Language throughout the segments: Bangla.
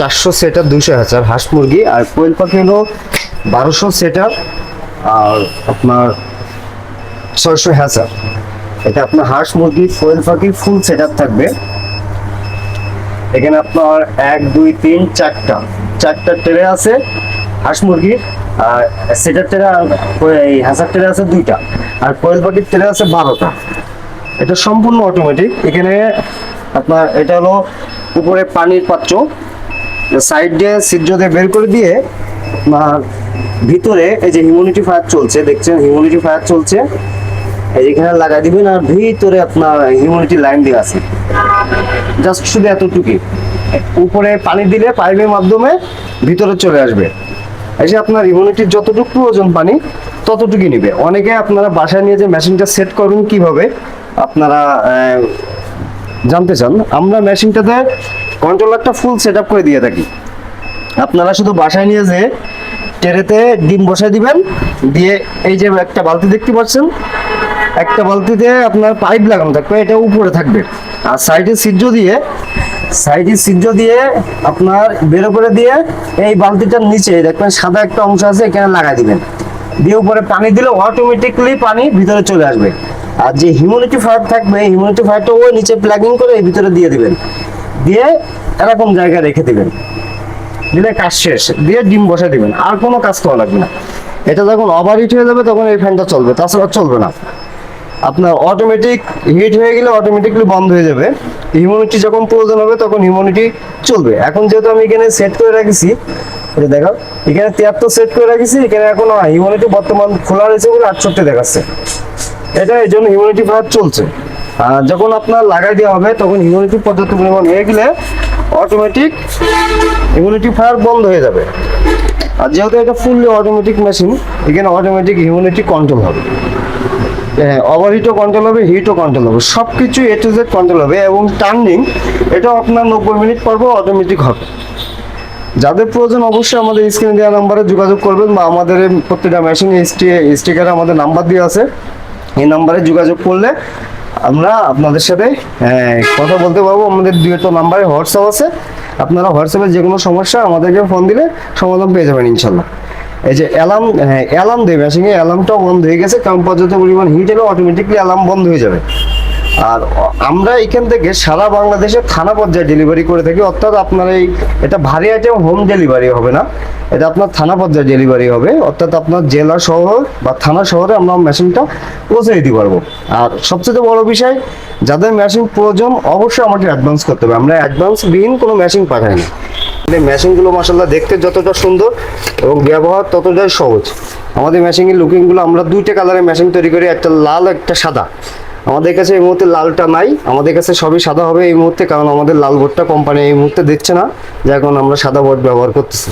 চারশো সেটার দুশো হাজার। হাঁস মুরগি আর কোয়েল পাখি হলো বারোশো সেটার আর আপনার ছয়শো হাজার। এটা আপনার হাঁস মুরগি, কোয়েল পাখি ফুল সেটার থাকবে। এখানে আপনার এক, দুই, তিন, চারটা। চারটা ট্রে আছে হাঁস মুরগির আর সেটার ট্রে এই হাজার ট্রে আছে দুইটা আর কোয়েল পাখির ট্রে আছে বারোটা। এটা সম্পূর্ণ অটোমেটিক এখানে আপনার এটা হলো উপরে পানির পাত্র। সাইড দিয়ে ছিদ্র দিয়ে বের করে দিয়ে ভিতরে এই যে হিউমিডিটি ফায়ার চলছে, দেখছেন হিউমিডিটি ফায়ার চলছে, এই যেখানে লাগাই দিবেন আর ভিতরে আপনার হিউমিডিটি লাইন দিয়ে আছে। জাস্ট শুধু এতটুকুই। উপরে পানি দিলে পাইপের মাধ্যমে ভিতরে চলে আসবে। এই যে আপনার ইমিউনিটির যতটুকু প্রয়োজন পানি, ততটুকুই নিবে। অনেকে আপনারা বাসায় নিয়ে যে মেশিনটা সেট করুন কীভাবে, আপনারা জানতে চান। আমরা মেশিনটাতে কন্ট্রোলারটা ফুল সেট করে দিয়ে থাকি। আপনারা শুধু বাসায় নিয়ে যে টেরেতে ডিম বসায় দিবেন, দিয়ে এই যে একটা বালতি দেখতে পাচ্ছেন, একটা বালতিতে আপনার পাইপ লাগানো থাকবে, এটা উপরে থাকবে। আর সাইডে ছিদ্র দিয়ে সাইডে ছিদ্র দিয়ে আপনার বের করে দিয়ে এই বালতিটার নিচে দেখবেন সাদা একটা অংশ আছে, এখানে লাগাই দিবেন। দিয়ে উপরে পানি দিলে অটোমেটিকলি পানি ভিতরে চলে আসবে। আর যে হিউমিডিটি ফায়ার থাকবে হিউমিডিটি ফায়ারটা ওই নিচে প্লাগিং করে ভিতরে দিয়ে দিবেন। দিয়ে এরকম জায়গায় রেখে দিবেন। দিলে কাজ শেষ। দিয়ে ডিম বসে দিবেন। আর কোনো কাজ করা লাগবে না। এটা যখন ওভার হিট হয়ে যাবে, তখন এই ফ্যানটা চলবে। তাছাড়া চলবে না। আপনার অটোমেটিক হিট হয়ে গেলে অটোমেটিকলি বন্ধ হয়ে যাবে। হিউমিডিটি যখন প্রয়োজন হবে, তখন হিউমিডিটি চলবে। এখন যেহেতু আমি এখানে সেট করে রাখছি যে দেখো, এখানে তিয়াত্তর সেট করে রাখছি, এখানে এখন হিউমিডিটি বর্তমান খোলা রয়েছে বলে আটষট্টি দেখাচ্ছে। এটা এই জন্য হিউমিডিটি ফায়ার চলছে। যখন আপনার লাগাই দেওয়া হবে, তখন হিউমিডিটি পর্যাপ্ত পরিমাণ হয়ে গেলে অটোমেটিক হিউমিডিটি ফায়ার বন্ধ হয়ে যাবে। আর যেহেতু এটা ফুললি অটোমেটিক মেশিন এখানে অটোমেটিক হিউমিডিটি কন্ট্রোল হবে। হ্যাঁ ওভারহিটও কন্ট্রোল হবে হিটও কন্ট্রোল হবে। সব কিছু এ টু জেড কন্ট্রোল হবে এবং টার্নিং এটাও আপনার নব্বই মিনিট পর অটোমেটিক হবে। যাদের প্রয়োজন অবশ্যই আমাদের স্ক্রিনে দেওয়া নাম্বারে যোগাযোগ করবেন বা আমাদের প্রত্যেকটা মেশিন স্টিকারে আমাদের নাম্বার দেওয়া আছে। এই নাম্বারে যোগাযোগ করলে আমরা আপনাদের সাথে কথা বলতে পারব। আমাদের একটা নাম্বারে হোয়াটসঅ্যাপ আছে। আপনারা হোয়াটসঅ্যাপে যে কোনো সমস্যা আমাদেরকে ফোন দিলে সমাধান পেয়ে যাবেন ইনশাল্লাহ। এই যে অ্যালার্ম অ্যালার্ম দেবে। আসলে অ্যালার্মটাও বন্ধ হয়ে গেছে। কারণ পর্যাপ্ত পরিমাণ হিট হলে অটোমেটিকলি অ্যালার্ম বন্ধ হয়ে যাবে। আর আমরা এখান থেকে সারা বাংলাদেশে থানা পর্যায়ে ডেলিভারি করে থাকি। অর্থাৎ আপনার এই এটা ভারী আইটেম হোম ডেলিভারি হবে না। এটা আপনার থানা পর্যায়ে ডেলিভারি হবে। অর্থাৎ আপনার জেলা শহর বা থানা শহরে আমরা মেশিনটা পৌঁছে দিতে পারব। আর সবচেয়ে বড় বিষয়, যাদের মেশিন প্রয়োজন, অবশ্যই আমাকে অ্যাডভান্স করতে হবে। আমরা অ্যাডভান্স বিহীন কোনো মেশিন পাঠাই না। আমাদের মেশিনগুলো মাসাল্লাহ দেখতে যতটা সুন্দর এবং ব্যবহার ততটাই সহজ। আমাদের মেশিনের লুকিংগুলো আমরা দুইটা কালারের মেশিন তৈরি করি। একটা লাল, একটা সাদা। আমাদের কাছে এই মুহূর্তে লালটা নাই। আমাদের কাছে সবই সাদা হবে এই মুহূর্তে, কারণ আমাদের লাল বোর্ডটা কোম্পানি এই মুহূর্তে দিচ্ছে না। যার এখন আমরা সাদা বোর্ড ব্যবহার করতেছি।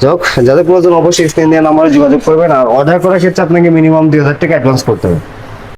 যাই হোক, যাদের প্রয়োজন অবশ্যই স্ক্রিন দিয়ে নাম্বারে যোগাযোগ করবেন, আর অর্ডার করার ক্ষেত্রে আপনাকে মিনিমাম দুই হাজার টাকা অ্যাডভান্স করতে হবে।